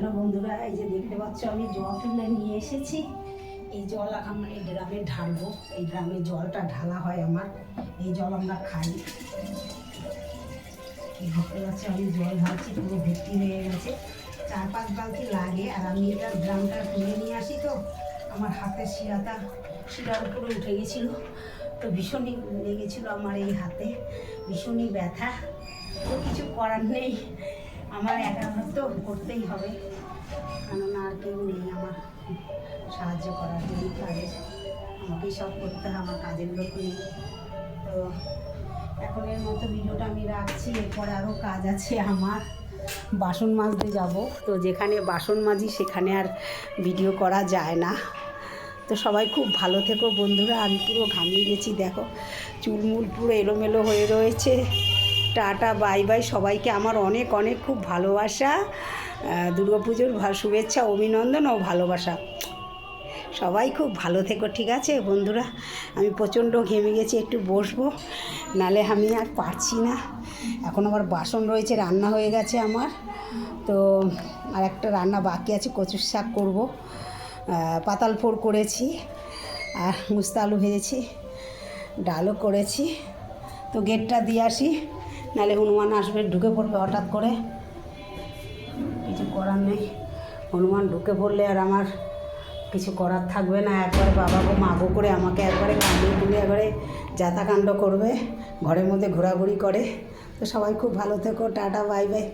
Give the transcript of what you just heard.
Hello বন্ধুরা, এই যে দেখতে পাচ্ছ আমি জল তুলে নিয়ে এসেছি। এই জল আমরা এই ড্রামে ঢালবো। এই ড্রামে জলটা ঢালা হয় আমার। এই জল আমরা খাই। দেখতে পাচ্ছ আমি জল ঢালছি, পুরো ভর্তি হয়ে গেছে। চার পাঁচ বালতি লাগে আর আমি এটা ড্রামটা তুলে নিয়ে আসি তো। আমার হাতের শিরাটা শিরার উপরে উঠে গেছিল। তো ভীষণই লেগেছিলো আমার এই হাতে। ভীষণই ব্যথা। তো কিছু করার নেই। আমার একা তো করতেই হবে। কেননা আর কেউ নেই আমার সাহায্য করার জন্য। কাজে আমাকেই সব করতে হয়, আমার কাজের লোক নেই। তো এখন এর মতো ভিডিওটা আমি রাখছি, এরপরে আরও কাজ আছে আমার। বাসন মাজতে যাব। তো যেখানে বাসন মাজি, সেখানে আর ভিডিও করা যায় না। তো সবাই খুব ভালো থেকো বন্ধুরা, আমি পুরো ঘামিয়ে গেছি, দেখো। চুলমুল পুরো এলোমেলো হয়ে রয়েছে। Tata, bye bye. সবাইকে আমার অনেক অনেক খুব ভালোবাসা ভা- শুভেচ্ছা, অভিনন্দন ও ভালোবাসা। সবাই খুব ভালো থেকো, ঠিক আছে? বন্ধুরা, আমি প্রচণ্ড ঘেমে গেছি, একটু বসবো, নালে আমি আর পারছি না। এখন আবার বাসন রয়েছে, রান্না হয়ে গেছে আমার। তো আর একটা রান্না বাকি আছে, কচুর শাক করব। পাতাল ফোড় করেছি, আর মুস্তা আলু ভেজেছি, ডালও করেছি। তো গেটটা দিয়ে আসি। নালে হনুমান আসবে, ঢুকে পড়বে হঠাৎ করে। কিছু করার নেই। হনুমান ঢুকে পড়লে আর আমার কিছু করার থাকবে না। একবার বাবা গো মাগো করে আমাকে একবারে কাঁদিয়ে তুলে একবারে যাতাকাণ্ড করবে, ঘরের মধ্যে ঘোরাঘুরি করে। তো সবাই খুব ভালো থেকো, টাটা, বাই বাই।